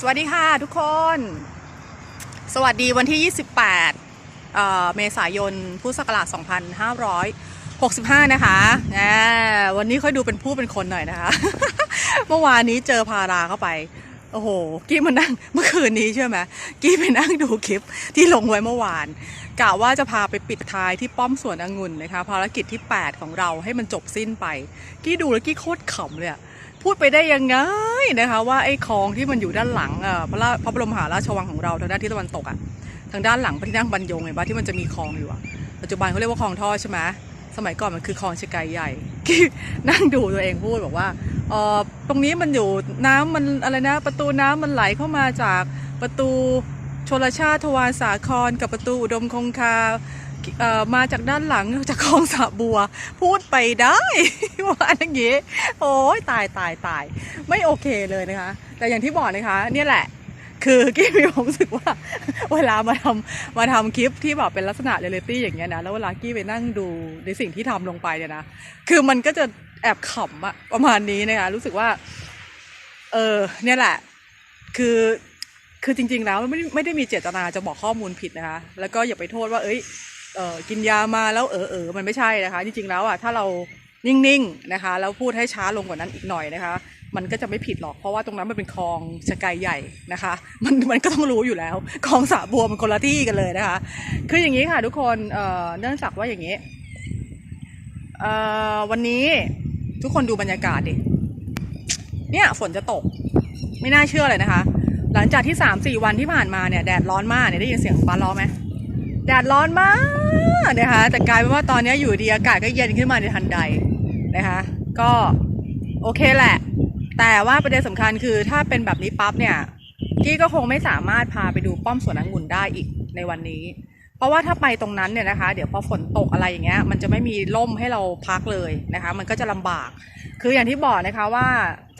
สวัสดีค่ะทุกคน สวัสดีวันที่ 28เอ่อเมษายน พุทธศักราช 2565 นะคะแหมวันนี้ค่อยดูเป็นผู้เป็นคนหน่อยนะคะ เมื่อวานนี้เจอพาราเข้าไป โอ้โห กี้มานั่งเมื่อคืนนี้ใช่ไหมกี้ไปนั่งดูคลิปที่ลงไว้เมื่อวานกะว่าจะพาไปปิดท้ายที่ป้อมสวนองุ่นนะคะ ภารกิจที่ 8 ของเราให้มันจบสิ้นไป กี้ดูแล้วกี้โคตรขำเลยอะ พูดไปได้ยังไงนะคะว่าไอ้คลองที่มันอยู่ด้านหลังอ่พระพระบรมมหาราชวังของเราทางด้านทิศตะวันตกอะทางด้านหลังพระที่นั่งบรรยงเห็นปะที่มันจะมีคลองอยู่อะปัจจุบันเขาเรียกว่าคลองท่อใช่ไหมสมัยก่อนมันคือคลองชะไกใหญ่นั่งดูตัวเองพูดบอกว่าเออตรงนี้มันอยู่น้ำมันอะไรนะ ประตูน้ำมันไหลเข้ามาจากประตูชลชาติทวารสาครกับประตูอุดมคงคา มาจากด้านหลังจากคลองสะบัว พูดไปได้ว่าอย่างงี้ โอ้ยตายตายตาย ไม่โอเคเลยนะคะ แต่อย่างที่บอกนะคะเนี่ยแหละ คือกี้มีความรู้สึกว่า เวลามาทำมาทำคลิปที่แบบเป็นลักษณะเรียลิตี้อย่างเงี้ยนะแล้วเวลากี้ไปนั่งดูในสิ่งที่ทำลงไปเนี่ยนะคือมันก็จะแอบขำอะประมาณนี้นะคะรู้สึกว่า เออเนี่ยแหละ คือคือจริง ๆ แล้วไม่ไม่ได้มีเจตนาจะบอกข้อมูลผิดนะคะ แล้วก็อย่าไปโทษว่า เอ้ย เออกินยามาแล้วเออเออมันไม่ใช่นะคะ จริงๆแล้วอะถ้าเรานิ่งๆนะคะแล้วพูดให้ช้าลงกว่านั้นอีกหน่อยนะคะ มันก็จะไม่ผิดหรอกเพราะว่าตรงนั้นมันเป็นคลองชะไกใหญ่นะคะ มันมันก็ต้องรู้อยู่แล้วคลองสะบัวมันคนละที่กันเลยนะคะ คืออย่างนี้ค่ะทุกคนเอ่อเนื่องจากว่าอย่างนี้เอ่อวันนี้ทุกคนดูบรรยากาศดิเนี่ยฝนจะตกไม่น่าเชื่อเลยนะคะ หลังจากที่สามสี่วันที่ผ่านมาเนี่ยแดดร้อนมากเนี่ยได้ยินเสียงฟ้าร้องไหม แดดร้อนมากนะคะแต่กลายเป็นว่าตอนนี้อยู่ดีอากาศก็เย็นขึ้นมาในทันใดนะคะก็โอเคแหละ แต่ว่าประเด็นสำคัญคือถ้าเป็นแบบนี้ปั๊บเนี่ยกี้ก็คงไม่สามารถพาไปดูป้อมสวนองุ่นได้อีกในวันนี้ เพราะว่าถ้าไปตรงนั้นเนี่ยนะคะ เดี๋ยวพอฝนตกอะไรอย่างเงี้ย มันจะไม่มีร่มให้เราพักเลยนะคะ มันก็จะลำบาก คืออย่างที่บอกนะคะว่า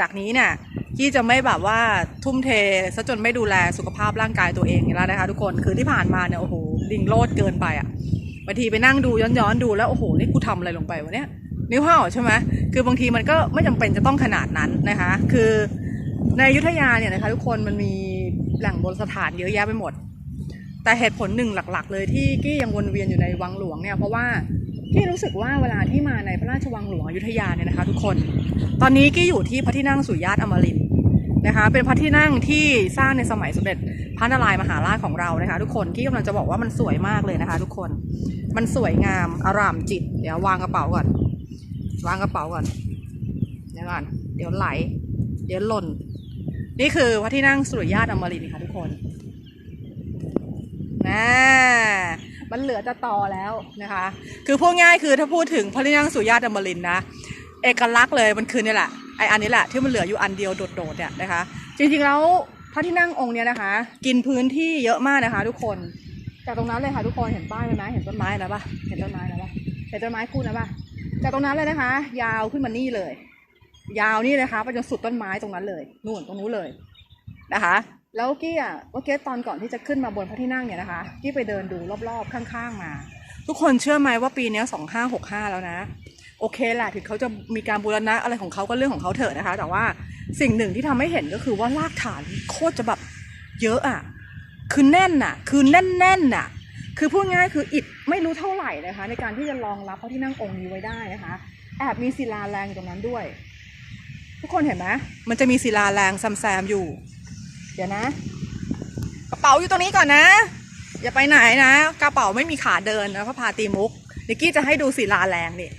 จากนี้เนี่ย กี้จะไม่แบบว่าทุ่มเทซะจนไม่ดูแลสุขภาพร่างกายตัวเองแล้วนะคะ ทุกคนคือที่ผ่านมาเนี่ยโอ้โหลิงโลดเกินไปอะ่ะบางทีไปนั่งดูย้อนๆดูแล้วโอ้โหนี่กูทำอะไรลงไปวะเนี่ยนิ้วห่อใช่ไหมคือบางทีมันก็ไม่จำเป็นจะต้องขนาดนั้นนะคะ คือในยุทธยาเนี่ยนะคะทุกคนมันมีแหล่งโบราณสถานเยอะแยะไปหมด แต่เหตุผลหนึ่งหลัก ๆ เลยที่กี้ยังวนเวียนอยู่ในวังหลวงเนี่ยเพราะว่ากี้รู้สึกว่าเวลาที่มาในพระราชวังหลวงอยุธยาเนี่ยนะคะ ทุกคน ตอนนี้กี้อยู่ที่พระที่นั่งสุริยาตอมรินท นะคะ เป็นพระที่นั่งที่สร้างในสมัยสมเด็จพระนารายมหาราชของเรานะคะ ทุกคนกี้กำลังจะบอกว่ามันสวยมากเลยนะคะ ทุกคนมันสวยงามอารามจิต เดี๋ยววางกระเป๋าก่อน วางกระเป๋าก่อนเดี๋ยวก่อนเดี๋ยวไหล เดี๋ยวหล่น นี่คือพระที่นั่งสุริยาตอมรินทร์ค่ะทุกคนนะมันเหลือจะต่อแล้วนะคะ คือพูดง่ายคือถ้าพูดถึงพระที่นั่งสุริยาตอมรินทร์นะเอกลักษณ์เลยมันคือเนี่ยแหละ ไออันนี้แหละที่มันเหลืออยู่อันเดียวโดดๆเนี่ยนะคะ จริงๆแล้วพระที่นั่งองค์เนี้ยนะคะ กินพื้นที่เยอะมากนะคะ ทุกคนจากตรงนั้นเลยค่ะทุกคนเห็นป้ายไหมเห็นต้นไม้นะปะเห็นต้นไม้นะปะเห็นต้นไม้คู่นะปะจากตรงนั้นเลยนะคะ ยาวขึ้นมานี่เลย ยาวนี่เลยค่ะไปจนสุดต้นไม้ตรงนั้นเลยนู่นตรงนู้นเลยนะคะ แล้วกี้อะเมื่อกี้ตอนก่อนที่จะขึ้นมาบนพระที่นั่งเนี่ยนะคะกี้ไปเดินดูรอบๆข้างๆมา ทุกคนเชื่อไหมว่าปีนี้สองห้าหกห้าแล้วนะ โอเคแหละถึงเขาจะมีการบูรณะอะไรของเขาก็เรื่องของเขาเถอะนะคะ แต่ว่าสิ่งหนึ่งที่ทำให้เห็นก็คือว่ารากฐานโคตรจะแบบเยอะอะ คือแน่นอะ คือแน่นแน่นอะ คือพูดง่ายคืออิฐไม่รู้เท่าไหร่นะคะ ในการที่จะรองรับพระที่นั่งองค์นี้ไว้ได้นะคะ แอบมีศิลาแรงอยู่ตรงนั้นด้วย ทุกคนเห็นไหมมันจะมีศิลาแรงแซมอยู่ เดี๋ยวนะ กระเป๋าอยู่ตรงนี้ก่อนนะ อย่าไปไหนนะ กระเป๋าไม่มีขาเดินนะพระพาตีมุกเดี๋ยวกี้จะให้ดูศิลาแรงนี่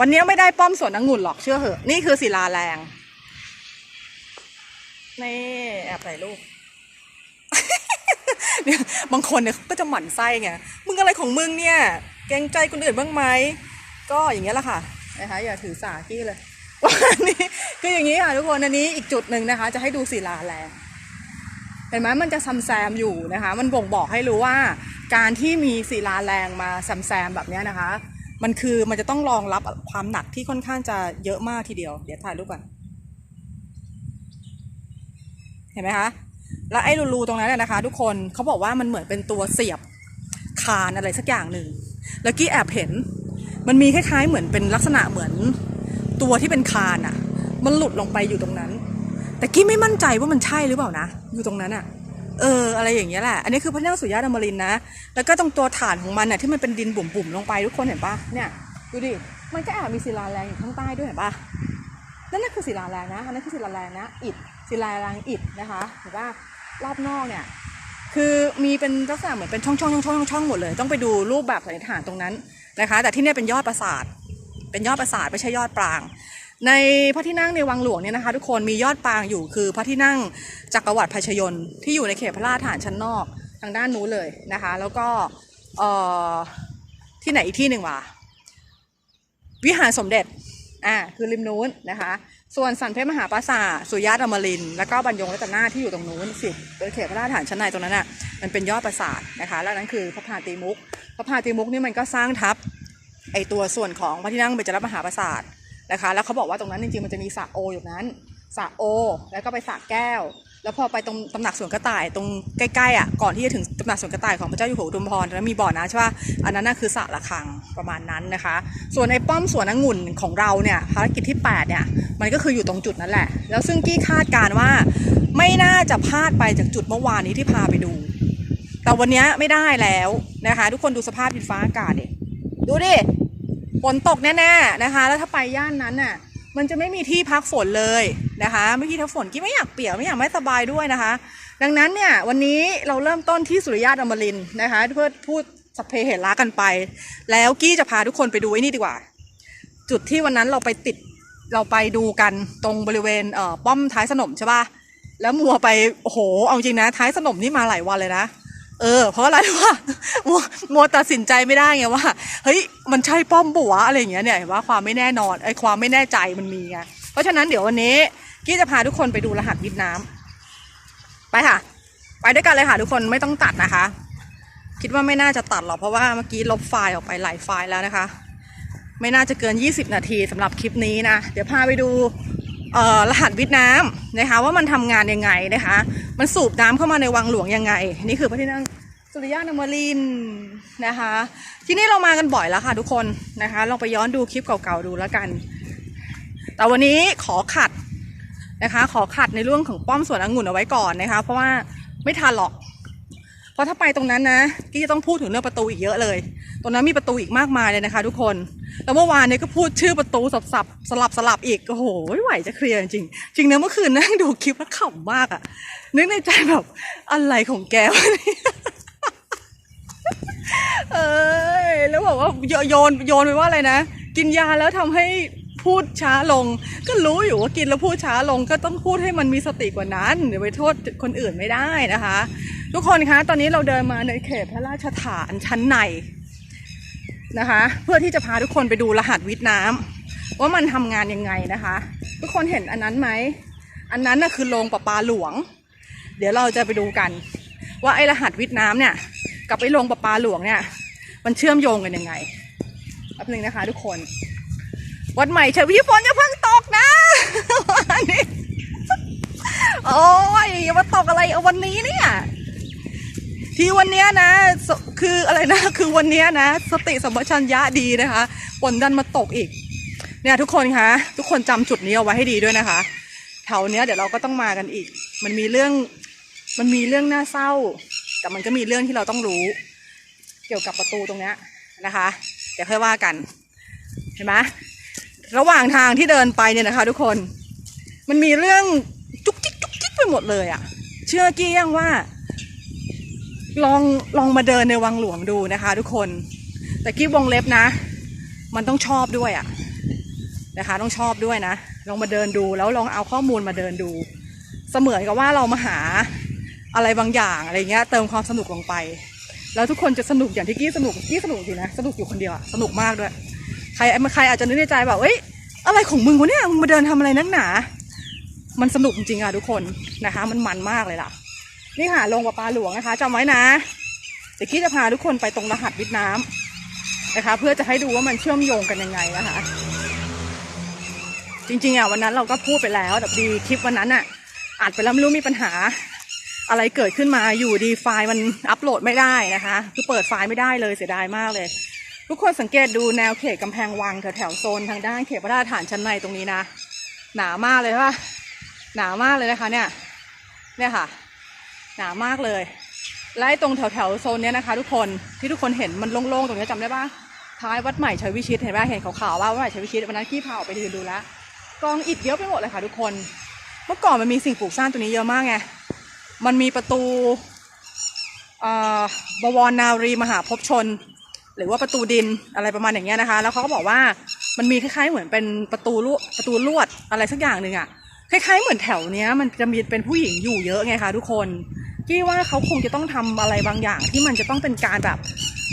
วันนี้ไม่ได้ป้อมสวนองุ่นหรอกเชื่อเหอะ นี่คือศิลาแรง นี่ แอบถ่ายรูปเนี่ยบางคนเนี่ยก็จะหมั่นไส้ไง มึงอะไรของมึงเนี่ย เกรงใจคนอื่นบ้างไหม ก็อย่างเงี้ยแหละค่ะนะคะอย่าถือสากี้เลยวันนี้คืออย่างนี้ค่ะทุกคนอันนี้อีกจุดหนึ่งนะคะ จะให้ดูศิลาแรงเห็นไหมมันจะซัมแซมอยู่นะคะ มันบ่งบอกให้รู้ว่า การที่มีศิลาแรงมาซัมแซมแบบนี้นะคะ มันคือมันจะต้องรองรับความหนักที่ค่อนข้างจะเยอะมากทีเดียว เดี๋ยวถ่ายรูปก่อน เห็นไหมคะ แล้วไอ้รูๆตรงนั้นน่ะนะคะ ทุกคนเขาบอกว่ามันเหมือนเป็นตัวเสียบคานอะไรสักอย่างหนึ่ง แล้วกี้แอบเห็น มันมีคล้ายๆ เหมือนเป็นลักษณะเหมือนตัวที่เป็นคานอะมันหลุดลงไปอยู่ตรงนั้น แต่กี้ไม่มั่นใจว่ามันใช่หรือเปล่านะ อยู่ตรงนั้นอะ เอออะไรอย่างเงี้ยแหละอันนี้คือพระนั่งสุริยะอมรินนะแล้วก็ตรงตัวฐานของมันน่ะที่มันเป็นดินบุ่มๆลงไปทุกคนเห็นปะเนี่ยดูดิมันก็แอบมีศิลาแรงอยู่ข้างใต้ด้วยเห็นปะนั่นน่ะคือศิลาแรงนะอันนั้นคือศิลาแรงนะอิฐศิลาแรงอิฐนะคะเห็นปะรอบนอกเนี่ยคือมีเป็นลักษณะเหมือนเป็นช่องๆช่องช่องช่องหมดเลย ต้องไปดูรูปแบบสันนิษฐานตรงนั้นนะคะ แต่ที่เนี่ยเป็นยอดปราสาทเป็นยอดปราสาทไม่ใช่ยอดปราง ในพระที่นั่งในวังหลวงเนี่ยนะคะ ทุกคนมียอดปางอยู่คือพระที่นั่งจักรวรรดิพชยนที่อยู่ในเขตพระราชฐานชั้นนอกทางด้านนู้นเลยนะคะ แล้วก็ที่ไหนอีกที่หนึ่งวะวิหารสมเด็จอ่าคือริมนู้นนะคะ ส่วนสันเพชรมหาปราสาทสุริยะอมริน แล้วก็บรรยงรัตนาที่อยู่ตรงนู้นสิเป็นเขตพระราชฐานชั้นในตรงนั้นอะมันเป็นยอดปราสาทนะคะ แล้วนั้นคือพระพาตีมุก พระพาตีมุกนี่มันก็สร้างทับไอตัวส่วนของพระที่นั่งเบญจรมหาปราสาท นะคะ แล้วเขาบอกว่าตรงนั้นจริงๆมันจะมีสระโออยู่นั้นสระโอ แล้วก็ไปสระแก้ว แล้วพอไปตรงตำหนักสวนกระต่ายตรงใกล้ๆอะก่อนที่จะถึงตำหนักสวนกระต่ายของพระเจ้าอยู่หัวอุมพรแล้วมีบ่อน้ำใช่ป่ะอันนั้นน่ะคือสระระฆังประมาณนั้นนะคะ ส่วนไอ้ป้อมสวนองุ่นของเราเนี่ยภารกิจที่ 8 เนี่ยมันก็คืออยู่ตรงจุดนั้นแหละ แล้วซึ่งกี้คาดการว่าไม่น่าจะพลาดไปจากจุดเมื่อวานนี้ที่พาไปดู แต่วันนี้ไม่ได้แล้วนะคะ ทุกคนดูสภาพดินฟ้าอากาศดิดูดิ ฝนตกแน่ๆนะคะ แล้วถ้าไปย่านนั้นน่ะ มันจะไม่มีที่พักฝนเลยนะคะไม่มีที่พักฝนกี้ไม่อยากเปียกไม่อยากไม่สบายด้วยนะคะ ดังนั้นเนี่ยวันนี้เราเริ่มต้นที่สุริยะอมรินนะคะ เพื่อพูดสเพเหตุระกันไป แล้วกี้จะพาทุกคนไปดูไอ้นี่ดีกว่า จุดที่วันนั้นเราไปติดเราไปดูกันตรงบริเวณเอ่อป้อมท้ายสนมใช่ป่ะแล้วมัวไปโอ้โหเอาจริงนะท้ายสนมนี่มาหลายวันเลยนะ เออ เพราะอะไรว่ามัวมัวตัดสินใจไม่ได้ไงว่า เฮ้ย มันใช่ป้อมบุวอะไรอย่างเงี้ยเนี่ยว่าความไม่แน่นอนไอ้ความไม่แน่ใจมันมีไง เพราะฉะนั้นเดี๋ยววันนี้กี้จะพาทุกคนไปดูรหัสวิทน้ำไปค่ะ ไปด้วยกันเลยค่ะทุกคนไม่ต้องตัดนะคะ คิดว่าไม่น่าจะตัดหรอกเพราะว่าเมื่อกี้ลบไฟล์ออกไปหลายไฟล์แล้วนะคะ ไม่น่าจะเกิน 20 นาทีสำหรับคลิปนี้นะ เดี๋ยวพาไปดู รหัสวิทน้ำนะคะว่ามันทำงานยังไงนะคะ มันสูบน้ำเข้ามาในวังหลวงยังไง นี่คือพระที่นั่งสุริยะนมรินนะคะ ที่นี่เรามากันบ่อยแล้วค่ะทุกคนนะคะลองไปย้อนดูคลิปเก่าๆดูแล้วกัน แต่วันนี้ขอขัดนะคะ ขอขัดในเรื่องของป้อมสวนองุ่นเอาไว้ก่อนนะคะ เพราะว่าไม่ทันหรอก ราะถ้าไปตรงนั้นนะกี้จะต้องพูดถึงเรื่องประตูอีกเยอะเลย ตรงนั้นมีประตูอีกมากมายเลยนะคะ ทุกคน แล้วเมื่อวานเนี่ยก็พูดชื่อประตูสับสับสลับสลับอีก โอ้โหไม่ไหวจะเคลียร์จริงจริงนะเมื่อคืนนั่งดูคลิปแล้วขำมากอะนึกในใจแบบอะไรของแกวะเนี่ยเอ้ยแล้วบอกว่าโยโยนโยนไปว่าอะไรนะ กินยาแล้วทำให้ พูดช้าลง ก็รู้อยู่ว่ากินแล้วพูดช้าลง ก็ต้องพูดให้มันมีสติกว่านั้นเดี๋ยวไปโทษคนอื่นไม่ได้นะคะ ทุกคนคะตอนนี้เราเดินมาในเขตพระราชฐานชั้นในนะคะ เพื่อที่จะพาทุกคนไปดูรหัสวิทย์น้ำว่ามันทำงานยังไงนะคะ ทุกคนเห็นอันนั้นไหมอันนั้นน่ะคือโรงประปาหลวง เดี๋ยวเราจะไปดูกัน ว่าไอ้รหัสวิทย์น้ำเนี่ย กับไอ้โรงประปาหลวงเนี่ย มันเชื่อมโยงกันยังไงแป๊บนึงนะคะ ทุกคน วัดใหม่เฉยวิฝนอย่าเพิ่งตกนะวันนี้โอ้ยอย่ามาตกอะไรเอาวันนี้เนี่ย ที่วันเนี้ยนะ คืออะไรนะ คือวันเนี้ยนะ สติสัมปชัญญะดีนะคะฝนดันมาตกอีก เนี่ยทุกคนคะทุกคนจำจุดนี้เอาไว้ให้ดีด้วยนะคะแถวเนี้ยเดี๋ยวเราก็ต้องมากันอีก มันมีเรื่อง มันมีเรื่องน่าเศร้า แต่มันก็มีเรื่องที่เราต้องรู้ เกี่ยวกับประตูตรงเนี้ยนะคะ เดี๋ยวค่อยว่ากัน เห็นไหม ระหว่างทางที่เดินไปเนี่ยนะคะ ทุกคน มันมีเรื่องจุกจิกจุกจิกไปหมดเลยอะ่ะ เชื่อกี้ยังว่า ลองลองมาเดินในวังหลวงดูนะคะ ทุกคน แต่กี้วงเล็บนะ มันต้องชอบด้วยอะ่ะนะคะ ต้องชอบด้วยนะ ลองมาเดินดูแล้วลองเอาข้อมูลมาเดินดู เสมือนกับว่าเรามาหาอะไรบางอย่างอะไรเงี้ย เติมความสนุกลงไป แล้วทุกคนจะสนุกอย่างที่กี้สนุกกี้สนุกจริงนะ สนุกอยู่คนเดียวอะสนุกมากด้วย ใครใครอาจจะนึกในใจแบบเอ้ยอะไรของมึงวะเนี่ยมึงมาเดินทำอะไรนักหนา มันสนุกจริงๆอะทุกคนนะคะ มันมันมากเลยล่ะ นี่ค่ะโรงประปาหลวงนะคะจำไว้นะเดี๋ยวกี้จะพาทุกคนไปตรงรหัสวิทน้ำนะคะ เพื่อจะให้ดูว่ามันเชื่อมโยงกันยังไงนะคะ จริงๆอะวันนั้นเราก็พูดไปแล้วแต่ดีคลิปวันนั้นอะอัดไปแล้วไม่รู้มีปัญหา อะไรเกิดขึ้นมาอยู่ดีไฟล์มันอัปโหลดไม่ได้นะคะ คือเปิดไฟล์ไม่ได้เลยเสียดายมากเลย ทุกคนสังเกตดูแนวเขตกำแพงวังแถวๆโซนทางด้านเขตพระราชฐานชั้นในตรงนี้นะ หนามากเลยใช่ปะหนามากเลยนะคะเนี่ยเนี่ยค่ะ หนามากเลยและตรงแถวแถวโซนเนี้ยนะคะ ทุกคนที่ทุกคนเห็นมันโล่งๆตรงนี้ยจำได้ปะท้ายวัดใหม่ชัยวิชิตเห็นปะเห็นขาวๆว่าวัดใหม่ชัยวิชิตวันนั้นกี้พาออกไปเดินดูแล้วกองอิฐเยอะไปหมดเลยค่ะ ทุกคน เมื่อก่อนมันมีสิ่งปลูกสร้างตัวนี้เยอะมากไงมันมีประตูบวรนารีมหาภพชน หรือว่าประตูดินอะไรประมาณอย่างเงี้ยนะคะ แล้วเขาก็บอกว่ามันมีคล้ายๆเหมือนเป็นประตูลวดประตูลวดอะไรสักอย่างหนึ่งอะคล้ายๆเหมือนแถวเนี้ยมันจะมีเป็นผู้หญิงอยู่เยอะไงคะทุกคนกี้ว่าเขาคงจะต้องทำอะไรบางอย่าง ที่มันจะต้องเป็นการแบบ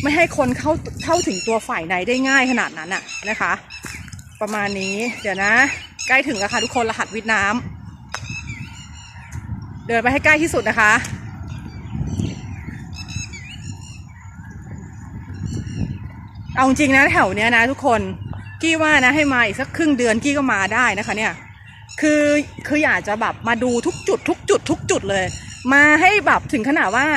ไม่ให้คนเข้าเข้าถึงตัวฝ่ายในได้ง่ายขนาดนั้นอะนะคะ ประมาณนี้เดี๋ยวนะ ใกล้ถึงแล้วค่ะทุกคนรหัสวิทน้ำเดินไปให้ใกล้ที่สุดนะคะ เอาจริงนะแถวเนี้ยนะทุกคนกี้ว่านะให้มาอีกสักครึ่งเดือนกี้ก็มาได้นะคะเนี่ยคือคืออยากจะแบบมาดูทุกจุด ทุกจุด ทุกจุดเลย มาให้แบบถึงขนาดว่า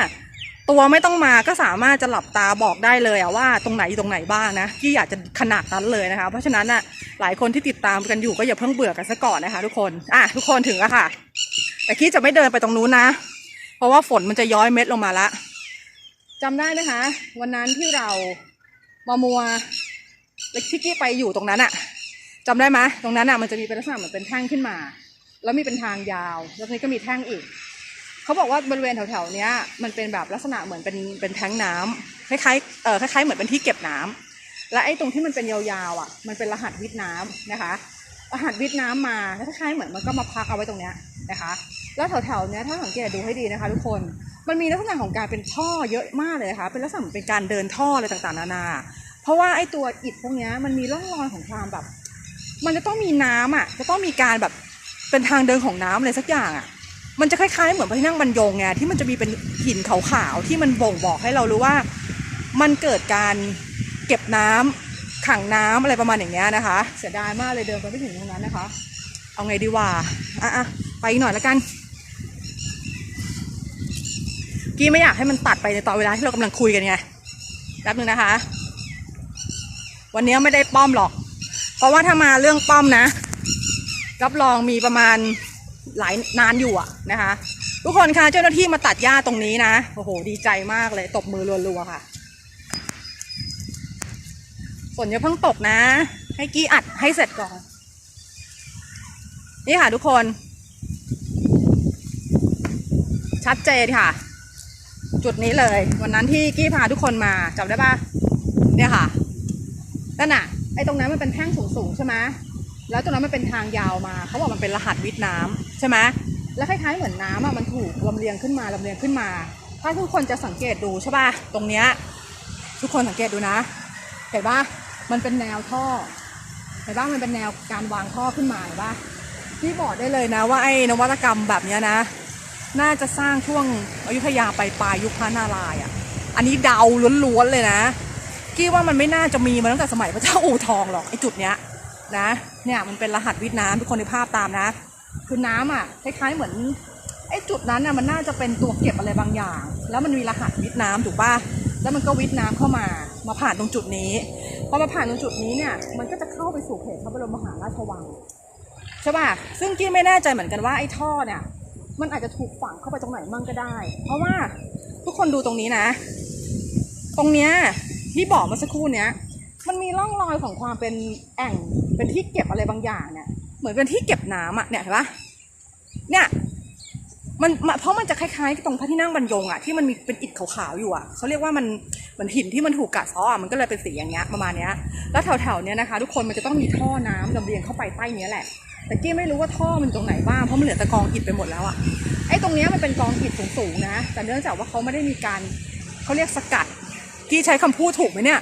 ตัวไม่ต้องมาก็สามารถจะหลับตาบอกได้เลยอะว่าตรงไหนตรงไหนบ้างนะกี้อยากจะขนาดนั้นเลยนะคะ เพราะฉะนั้นอะหลายคนที่ติดตามกันอยู่ก็อย่าเพิ่งเบื่อกันซะก่อนนะคะ ทุกคนอะทุกคนถึงแล้วค่ะ แต่กี้จะไม่เดินไปตรงนู้นนะ เพราะว่าฝนมันจะย้อยเม็ดลงมาละจำได้ไหมคะ วันนั้นที่เรา มามัวเล็กที่กี้ไปอยู่ตรงนั้นอะจำได้ไหมตรงนั้นอะมันจะมีเป็นลักษณะเหมือนเป็นแท่งขึ้นมา แล้วมีเป็นทางยาว แล้วนี้ก็มีแท่งอีก เขาบอกว่าบริเวณแถวๆเนี้ย มันเป็นแบบลักษณะเหมือนเป็นเป็นแท้งน้ำคล้ายๆเออคล้ายๆเหมือนเป็นที่เก็บน้ำและไอ้ตรงที่มันเป็นยาวๆอะ มันเป็นรหัสวิทน้ำนะคะรหัสวิทน้ำมาแล้วคล้ายๆเหมือนมันก็มาพักเอาไว้ตรงเนี้ยนะคะ แล้วแถวๆเนี้ยถ้าสังเกตดูให้ดีนะคะ ทุกคนมันมีลักษณะของการเป็นท่อเยอะมากเลยนะคะเป็นลักษณะเป็นการเดินท่ออะไรต่างๆนานา ราะว่าไอ้ตัวอิฐพวกนี้มันมีร่องรอยของความแบบ มันจะต้องมีน้ำอะ จะต้องมีการแบบเป็นทางเดินของน้ำอะไรสักอย่างอะ มันจะคล้ายๆเหมือนพระที่นั่งบรรยงไงที่มันจะมีเป็นหินขาวๆที่มันบ่งบอกให้เรารู้ว่า มันเกิดการเก็บน้ำขังน้ำอะไรประมาณอย่างเงี้ยนะคะ เสียดายมากเลยเดินไปไม่ถึงตรงนั้นนะคะ เอาไงดีวะอะอะไปอีกหน่อยแล้วกันกี้ไม่อยากให้มันตัดไปในตอนเวลาที่เรากำลังคุยกันไงแป๊บนึงนะคะ วันนี้ไม่ได้ป้อมหรอก เพราะว่าถ้ามาเรื่องป้อมนะ รับรองมีประมาณหลายนานอยู่อะนะคะ ทุกคนคะเจ้าหน้าที่มาตัดหญ้าตรงนี้นะโอ้โห ดีใจมากเลย ตบมือรัวๆค่ะฝนอย่าเพิ่งตกนะ ให้กี้อัดให้เสร็จก่อน นี่ค่ะทุกคน ชัดเจนค่ะ จุดนี้เลย วันนั้นที่กี้พาทุกคนมาจำได้ปะเนี่ยค่ะ นั่นน่ะไอ้ตรงนั้นมันเป็นแท่งสูงๆใช่ไหมแล้วตรงนั้นมันเป็นทางยาวมาเขาบอกมันเป็นรหัสวิทย์น้ำใช่ไหมแล้วคล้ายๆเหมือนน้ำอะมันถูกลำเลียงขึ้นมาลำเลียงขึ้นมา ถ้าทุกคนจะสังเกตดูใช่ป่ะตรงเนี้ยทุกคนสังเกตดูนะ เห็นป่ะมันเป็นแนวท่อเห็นป่ะมันเป็นแนวการวางท่อขึ้นมาเห็นป่ะพี่บอกได้เลยนะว่าไอ้นวัตกรรมแบบเนี้ยนะ น่าจะสร้างช่วงอยุธยาไปปลายยุคพระนารายณ์อะ อันนี้เดาล้วนๆเลยนะ กี้ว่ามันไม่น่าจะมีมาตั้งแต่สมัยพระเจ้าอู่ทองหรอกไอ้จุดเนี้ยนะ เนี่ยมันเป็นรหัสวิทย์น้ำทุกคนในภาพตามนะ คือน้ำอะคล้ายๆเหมือนไอ้จุดนั้นน่ะมันน่าจะเป็นตัวเก็บอะไรบางอย่าง แล้วมันมีรหัสวิทย์น้ำถูกป่ะแล้วมันก็วิทย์น้ำเข้ามามาผ่านตรงจุดนี้พอมาผ่านตรงจุดนี้เนี่ยมันก็จะเข้าไปสู่เขตพระบรมมหาราชวังใช่ป่ะซึ่งกี้ไม่แน่ใจเหมือนกันว่าไอ้ท่อเนี่ยมันอาจจะถูกฝังเข้าไปตรงไหนมั่งก็ได้ เพราะว่าทุกคนดูตรงนี้นะ ตรงเนี้ย ที่บอกเมื่อสักครู่เนี้ย มันมีร่องรอยของความเป็นแอ่งเป็นที่เก็บอะไรบางอย่างเนี่ยเหมือนเป็นที่เก็บน้ำอะเนี่ยเห็นปะเนี่ยมันเพราะมันจะคล้ายๆตรงพระที่นั่งบรรยงอะที่มันมีเป็นอิฐขาวๆอยู่อะเขาเรียกว่ามันเหมือนหินที่มันถูกกัดเซาะอะมันก็เลยเป็นสีอย่างเงี้ยประมาณเนี้ยแล้วแถวๆเนี้ยนะคะ ทุกคนมันจะต้องมีท่อน้ำลำเลียงเข้าไปใต้เนี้ยแหละแต่กี้ไม่รู้ว่าท่อมันตรงไหนบ้างเพราะมันเหลือแต่กองอิฐไปหมดแล้วอะไอ้ตรงเนี้ยมันเป็นกองอิฐสูงๆนะ แต่เนื่องจากว่าเขาไม่ได้มีการเขาเรียกสกัด กี้ใช้คำพูดถูกไหมเนี่ย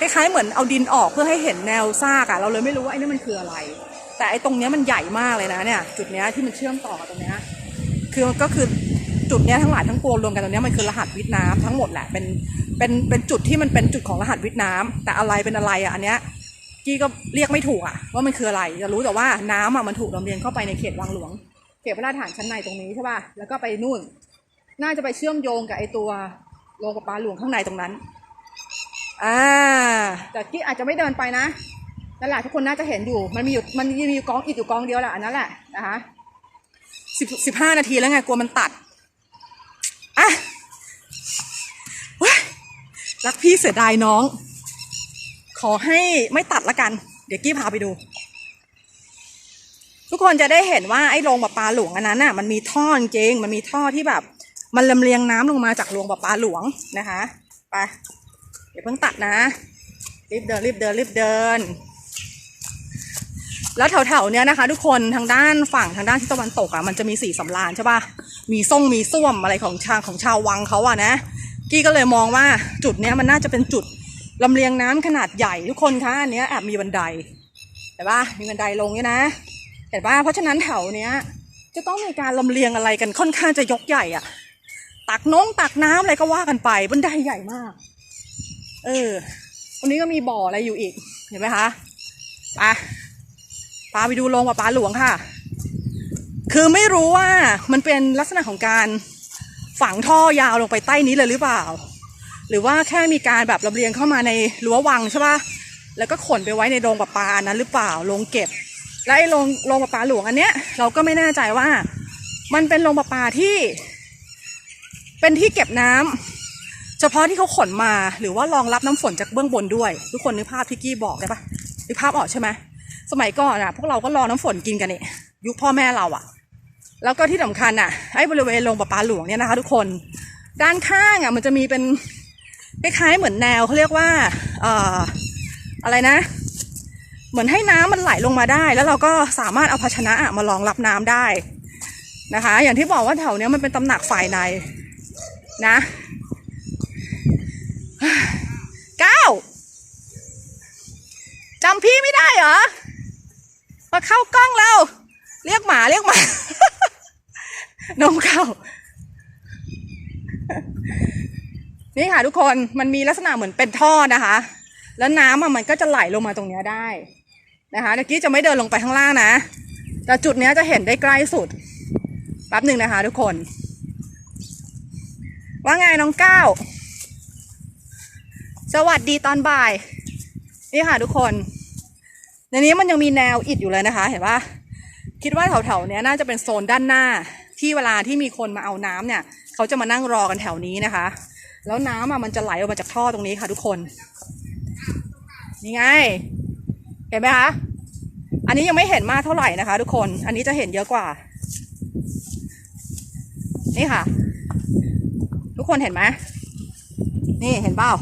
คล้ายๆเหมือนเอาดินออกเพื่อให้เห็นแนวซากอะเราเลยไม่รู้ว่าไอ้นี่มันคืออะไร แต่ไอ้ตรงเนี้ยมันใหญ่มากเลยนะเนี่ย จุดเนี้ยที่มันเชื่อมต่อตรงเนี้ยคือก็คือจุดเนี้ยทั้งหลายทั้งปวงรวมกันตรงเนี้ยมันคือรหัสวิทน้ำทั้งหมดแหละเป็นเป็นเป็นจุดที่มันเป็นจุดของรหัสวิทน้ำแต่อะไรเป็นอะไรอะอันเนี้ยกี้ก็เรียกไม่ถูกอะว่ามันคืออะไรจะรู้แต่ว่าน้ำอะมันถูกลำเลียงเข้าไปในเขตวังหลวง เขตพระราชฐานชั้นในตรงนี้ใช่ป่ะแล้วก็ไปนู่น น่าจะไปเชื่อมโยงกับไอ้ตัวโรงประปาหลวงข้างในตรงนั้น อ่าแต่กี้อาจจะไม่เดินไปนะนั่นแหละทุกคนน่าจะเห็นอยู่มันมีอยู่มันมีอยู่กองอิฐอยู่กองเดียวแหละอันนั้นแหละนะคะสิบสิบห้านาทีแล้วไงกลัวมันตัดอะว้ยรักพี่เสียดายน้อง ขอให้ไม่ตัดละกัน เดี๋ยวกี้พาไปดู ทุกคนจะได้เห็นว่าไอ้โรงประปาหลวงอันนั้นน่ะมันมีท่อจริงมันมีท่อที่แบบ มันลำเลียงน้ำลงมาจากโรงประปาหลวงนะคะ ไป เดี๋ยวเพิ่งตัดนะ รีบเดินรีบเดินรีบเดิน แล้วแถวๆเนี้ยนะคะ ทุกคนทางด้านฝั่งทางด้านทิศตะวันตกอะมันจะมีสีสำรานใช่ปะมีส่งมีส้วมอะไรของชาวของชาววังเขาอะนะกี้ก็เลยมองว่าจุดเนี้ยมันน่าจะเป็นจุดลำเลียงน้ำขนาดใหญ่ทุกคนคะอันเนี้ยแอบมีบันไดเห็นปะมีบันไดลงเนี่ยนะเห็นปะเพราะฉะนั้นแถวเนี้ย จะต้องมีการลำเลียงอะไรกันค่อนข้างจะยกใหญ่อะตักน้องตักน้ำอะไรก็ว่ากันไปบันไดใหญ่มาก เออวันนี้ก็มีบ่ออะไรอยู่อีก เห็นไหมคะไปปาไปดูโรงปลาปลาหลวงค่ะ คือไม่รู้ว่ามันเป็นลักษณะของการฝังท่อยาวลงไปใต้นี้เลยหรือเปล่า หรือว่าแค่มีการแบบลำเลียงเข้ามาในรั้ววังใช่ปะแล้วก็ขนไปไว้ในโรงปลาปลานั้นหรือเปล่าโรงเก็บ และไอ้โรงโรงปลาปลาหลวงอันเนี้ย เราก็ไม่แน่ใจว่า มันเป็นโรงปลาปลาที่ เป็นที่เก็บน้ำ เฉพาะที่เขาขนมาหรือว่ารองรับน้ำฝนจากเบื้องบนด้วย ทุกคนนึกภาพที่กี้บอกได้ปะนึกภาพออกใช่ไหมสมัยก่อนอะพวกเราก็รอน้ำฝนกินกันนี่ยุคพ่อแม่เราอะ แล้วก็ที่สำคัญอะไอ้บริเวณโรงปลาปาหลวงเนี่ยนะคะ ทุกคนด้านข้างอะมันจะมีเป็นคล้ายๆเหมือนแนวเขาเรียกว่าเอ่ออะไรนะ เหมือนให้น้ำมันไหลลงมาได้ แล้วเราก็สามารถเอาภาชนะอะมารองรับน้ำได้นะคะ อย่างที่บอกว่าแถวเนี้ยมันเป็นตำหนักฝ่ายในนะก้าว จำพี่ไม่ได้เหรอ มาเข้ากล้องแล้วเรียกหมาเรียกหมา นมเข้า นี่ค่ะทุกคนมันมีลักษณะเหมือนเป็นท่อนะคะ แล้วน้ำมันก็จะไหลลงมาตรงนี้ได้นะคะเมื่อกี้จะไม่เดินลงไปข้างล่างนะ แต่จุดนี้จะเห็นได้ใกล้สุดแป๊บหนึ่งนะคะทุกคน ว่าไงน้องก้าว สวัสดีตอนบ่าย นี่ค่ะทุกคน ในนี้มันยังมีแนวอิฐอยู่เลยนะคะ เห็นปะคิดว่าแถวๆเนี้ยน่าจะเป็นโซนด้านหน้า ที่เวลาที่มีคนมาเอาน้ำเนี่ย เขาจะมานั่งรอกันแถวนี้นะคะ แล้วน้ำอะมันจะไหลออกมาจากท่อตรงนี้ค่ะทุกคนนี่ไง เห็นไหมคะอันนี้ยังไม่เห็นมากเท่าไหร่นะคะ ทุกคน อันนี้จะเห็นเยอะกว่า นี่ค่ะ ทุกคนเห็นไหมนี่เห็นเปล่า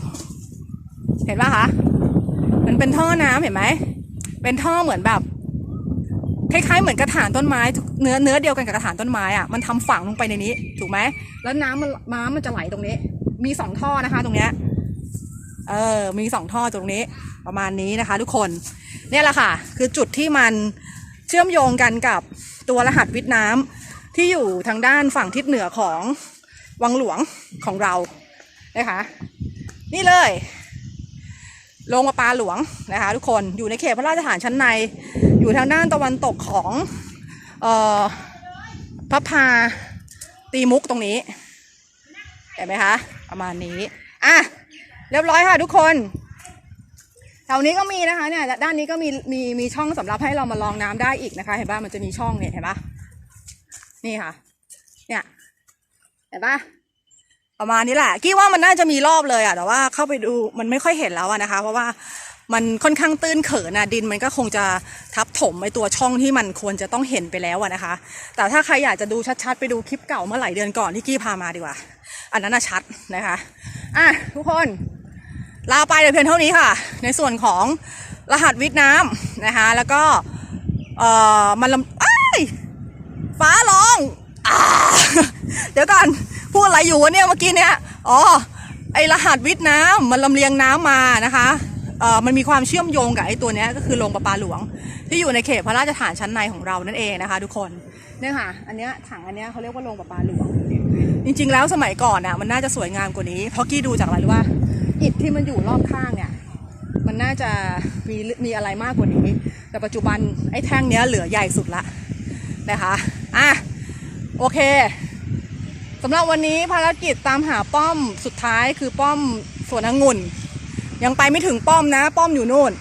เห็นป่ะคะ มันเป็นท่อน้ำเห็นไหม เป็นท่อเหมือนแบบ คล้ายๆเหมือนกระถางต้นไม้ เนื้อเนื้อเดียวกันกับกระถางต้นไม้อะมันทำฝังลงไปในนี้ ถูกไหม แล้วน้ำมันน้ำมันจะไหลตรงนี้ มีสองท่อนะคะ ตรงเนี้ย เออ มีสองท่อตรงนี้ ประมาณนี้นะคะ ทุกคน เนี่ยแหละค่ะ คือจุดที่มันเชื่อมโยงกันกับตัวรหัสวิทย์น้ำที่อยู่ทางด้านฝั่งทิศเหนือของวังหลวงของเรานะคะ นี่เลย โรงประปาหลวงนะคะทุกคนอยู่ในเขตพระราชฐานชั้นใน อยู่ทางด้านตะวันตกของเออพระพาตีมุกตรงนี้ เห็นไหมคะ ประมาณนี้ อะ เรียบร้อยค่ะทุกคนแถวนี้ก็มีนะคะเนี่ยด้านนี้ก็มีมีมีช่องสำหรับให้เรามาลองน้ำได้อีกนะคะ เห็นปะมันจะมีช่องเนี่ยเห็นปะนี่ค่ะ เนี่ยเห็นปะ ประมาณนี้แหละกี้ว่ามันน่าจะมีรอบเลยอะแต่ว่าเข้าไปดูมันไม่ค่อยเห็นแล้วอะนะคะ เพราะว่ามันค่อนข้างตื้นเขินอะดินมันก็คงจะทับถมไอตัวช่องที่มันควรจะต้องเห็นไปแล้วนะคะ แต่ถ้าใครอยากจะดูชัดๆ ไปดูคลิปเก่าเมื่อหลายเดือนก่อนที่กี้พามาดีกว่า อันนั้นน่ะชัดนะคะอะทุกคนลาไปแต่เพียงเท่านี้ค่ะ ในส่วนของรหัสวิทย์น้ำนะคะ แล้วก็เอ่อมันลำ้ฟ้าร้องอเดี๋ยวก่อน พูดอะไรอยู่วะเนี่ยเมื่อกี้เนี่ยอ๋อไอรหัสวิทย์น้ำมันลำเลียงน้ำมานะคะเอ่อมันมีความเชื่อมโยงกับไอตัวเนี้ยก็คือโรงประปาหลวง ที่อยู่ในเขตพระราชฐานชั้นในของเรานั่นเองนะคะ ทุกคนเนี่ยค่ะ อันเนี้ยถังอันเนี้ยเขาเรียกว่าโรงประปาหลวง จริง ๆ แล้วสมัยก่อนน่ะมันน่าจะสวยงามกว่านี้ เพราะกี้ดูจากอะไรรู้ว่าอิฐที่มันอยู่รอบข้างเนี่ยมันน่าจะมีมีอะไรมากกว่านี้ แต่ปัจจุบันไอ้แท่งเนี้ยเหลือใหญ่สุดละนะคะอะโอเคำหรับวันนี้ภารกิจตามหาป้อมสุดท้ายคือป้อมสวนองุ่น ยังไปไม่ถึงป้อมนะ ป้อมอยู่โน่น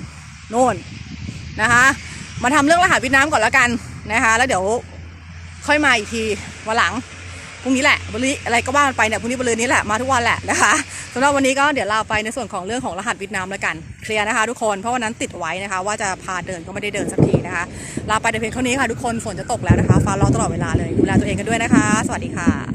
โน่นนะคะ มาทำเรื่องรหัสวิทน้ำก่อนแล้วกันนะคะ แล้วเดี๋ยวค่อยมาอีกทีวันหลังพรุ่งนี้แหละบริอะไรก็ว่ากันไปเนี่ยพรุ่งนี้บรินี้แหละมาทุกวันแหละนะคะสำหรับวันนี้ก็เดี๋ยวเราไปในส่วนของเรื่องของรหัสวิทน้ำแล้วกันเคลียร์นะคะ ทุกคนเพราะวันนั้นติดไว้นะคะ ว่าจะพาเดินก็ไม่ได้เดินสักทีนะคะลาไปแต่เพียงเท่านี้ค่ะทุกคนฝนจะตกแล้วนะคะฟ้าร้องตลอดเวลาเลยดูแลตัวเองกันด้วยนะคะ สวัสดีค่ะ